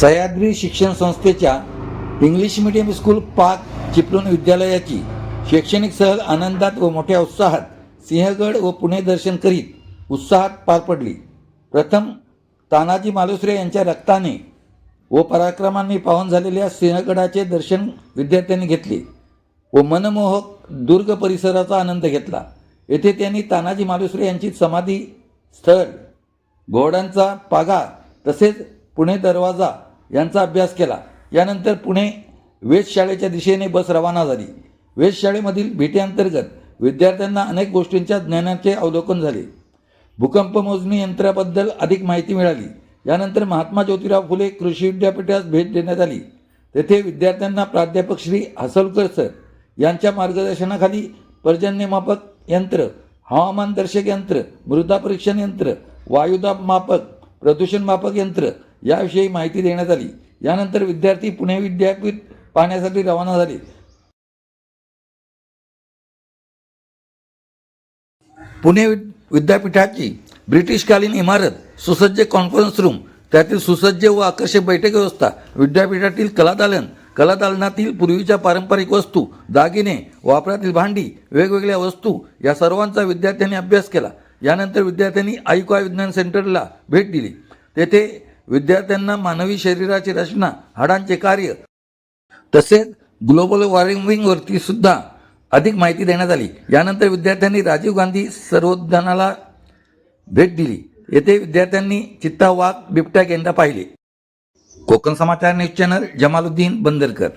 सह्याद्री शिक्षण संस्थेच्या English medium school पाक चिपळूण विद्यालयाची शैक्षणिक सहल आनंदात व मोठ्या उत्साहात सिंहगड व पुणे दर्शन करीत उत्साहात पार पडली. प्रथम तानाजी मालुसरे यांच्या रक्ताने व पराक्रमांनी पावन झालेल्या सिंहगडाचे दर्शन विद्यार्थ्यांनी घेतले व मनमोहक दुर्ग परिसराचा आनंद घेतला. येथे त्यांनी तानाजी मालुसरे यांची समाधी स्थळ घोडांचा पागा तसेच पुणे दरवाजा यांचा अभ्यास केला. यानंतर पुणे वेधशाळेच्या दिशेने बस रवाना झाली. वेधशाळेमधील भेटीअंतर्गत विद्यार्थ्यांना अनेक गोष्टींच्या ज्ञानाचे अवलोकन झाले. भूकंप मोजणी यंत्राबद्दल अधिक माहिती मिळाली. यानंतर महात्मा ज्योतिराव फुले कृषी विद्यापीठास भेट देण्यात आली. तेथे विद्यार्थ्यांना प्राध्यापक श्री हसलकर सर यांच्या मार्गदर्शनाखाली पर्जन्यमापक यंत्र हवामानदर्शक यंत्र मृदा परीक्षण यंत्र वायुदाब मापक प्रदूषण मापक यंत्र याविषयी माहिती देण्यात आली. यानंतर विद्यार्थी पुणे विद्यापीठ पाहण्यासाठी रवाना झाले. पुणे विद्यापीठाची ब्रिटिशकालीन इमारत सुसज्ज कॉन्फरन्स रूम त्यातील सुसज्ज व आकर्षक बैठक व्यवस्था विद्यापीठातील कलादालन कलादालनातील पूर्वीच्या पारंपरिक वस्तू दागिने वापरातील भांडी वेगवेगळ्या वस्तू या सर्वांचा विद्यार्थ्यांनी अभ्यास केला. यानंतर विद्यार्थ्यांनी आयुका विज्ञान सेंटरला भेट दिली. तेथे विद्यार्थ्यांना मानवी शरीराची रचना हाडांचे कार्य तसेच ग्लोबल वॉर्मिंगवरती सुद्धा अधिक माहिती देण्यात आली. यानंतर विद्यार्थ्यांनी राजीव गांधी सर्वोद्यानाला भेट दिली. येथे विद्यार्थ्यांनी चित्ता वाघ बिबट्या गेंडा पाहिले. कोकण समाचार न्यूज चॅनल जमालुद्दीन बंदरकर.